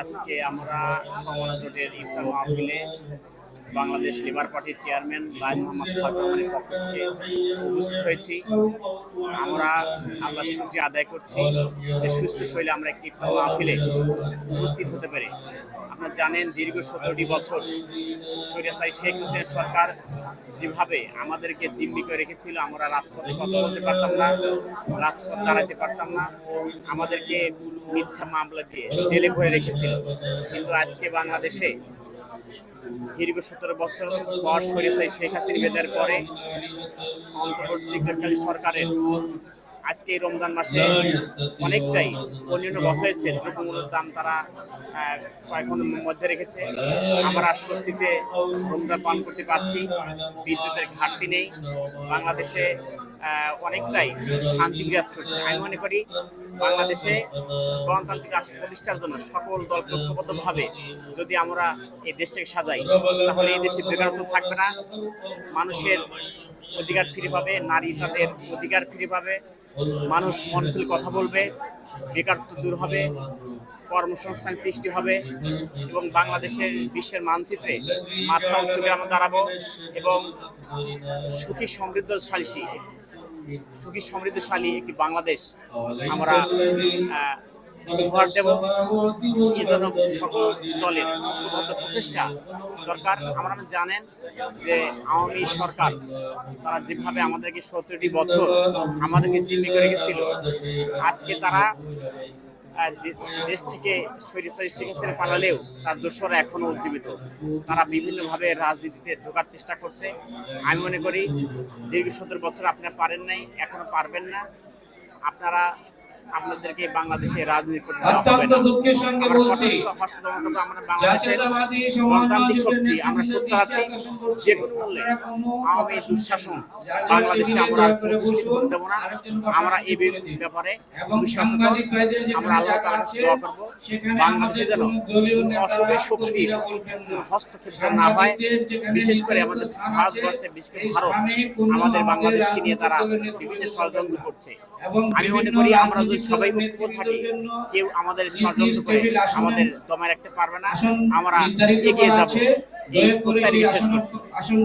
আজকে আমরা সমনা ইফতার মাহফিলে বাংলাদেশ লেবার পার্টির চেয়ারম্যান লাইন মোহাম্মদ ফারুক রহমানের পক্ষ থেকে উপস্থিত হয়েছি। আমরা আল্লাহ সূর্য আদায় করছি যে সুস্থ শৈলে আমরা একটি মাহফিলে উপস্থিত হতে পারি। আপনারা জানেন দীর্ঘ সতেরোটি বছর সৈরাসাই শেখ হাসিনা সরকার যেভাবে আমাদেরকে জিম্মি করে রেখেছিল, আমরা রাজপথে কথা বলতে পারতাম না, রাজপথ দাঁড়াতে পারতাম না, আমাদেরকে মিথ্যা মামলা দিয়ে জেলে ভরে রেখেছিল। কিন্তু আজকে বাংলাদেশে দীর্ঘ সতেরো বছর পর সরিয়ে শেখ হাসিনা বেদের পরে অন্তর্বর্তীকালীন সরকারের আজকে এই রমজান মাসে অনেকটাই অন্যান্য বছরের চেয়ে দ্রব্যমূল্যের দাম তারা কয়েকগুণের মধ্যে রেখেছে। আমরা স্বস্তিতে রমজান পালন করতে পারছি। বিদ্যুতের ঘাটতি নেই। বাংলাদেশে অনেকটাই শান্তি বিরাজ করছে। আমি মনে করি বাংলাদেশে গণতান্ত্রিক রাষ্ট্র প্রতিষ্ঠার জন্য সকল দল ঐক্যবদ্ধভাবে যদি আমরা এই দেশটাকে সাজাই, তাহলে এই দেশে বেকারত্ব থাকবে না। মানুষের অধিকার ফিরে পাবে, নারী তাদের অধিকার ফিরে পাবে, মানুষ মন খুলে কথা বলবে, বেকারত্ব দূর হবে, কর্মসংস্থান সৃষ্টি হবে এবং বাংলাদেশের বিশ্বের মানচিত্রে মাথা উঁচু আমরা দাঁড়াবো এবং সুখী সমৃদ্ধশালী সুখী সমৃদ্ধশালী একটি বাংলাদেশ আমরা উপহার দেব। এই জন্য সকল দলের প্রচেষ্টা দরকার। আমরা জানেন যে আওয়ামী সরকার তারা যেভাবে আমাদেরকে সত্তরটি বছর আমাদেরকে জিম্মি করে গেছিল আজকে তারা দেশ থেকে সৈরিসারি পালালেও তার দোষরা এখনও উজ্জীবিত। তারা বিভিন্নভাবে রাজনীতিতে ঢোকার চেষ্টা করছে। আমি মনে করি দীর্ঘ সত্তর বছর আপনারা পারেন নাই এখনও পারবেন না। আপনারা আপনাদেরকে বাংলাদেশে রাজনীতি করতে অত্যন্ত দুঃখের সঙ্গে বলছি জাতীয়তাবাদী সমাজবাদী শক্তি আমরা নেতৃত্বে আছি। যে কোনো মূল্যে আওয়ামী দুঃশাসন বাংলাদেশে আমরা বসুন, না। আমরা এই। ব্যাপারে এবং দুঃশাসন আমরা আল্লাহ কাছে দোয়া করব। সেখানে বাংলাদেশে যেন বসবেন না। হস্তক্ষেপ না হয়। বিশেষ করে আমাদের ভারতবর্ষে বিশেষ করে ভারত আমাদের বাংলাদেশকে নিয়ে তারা বিভিন্ন ষড়যন্ত্র করছে। এবং আমি মনে করি আমরা যদি সবাই থাকি? কেউ আমাদের ষড়যন্ত্র করে আমাদের দমে রাখতে পারবে না। আসন আমরা এগিয়ে যাব। এই প্রত্যাশা করছি। আসন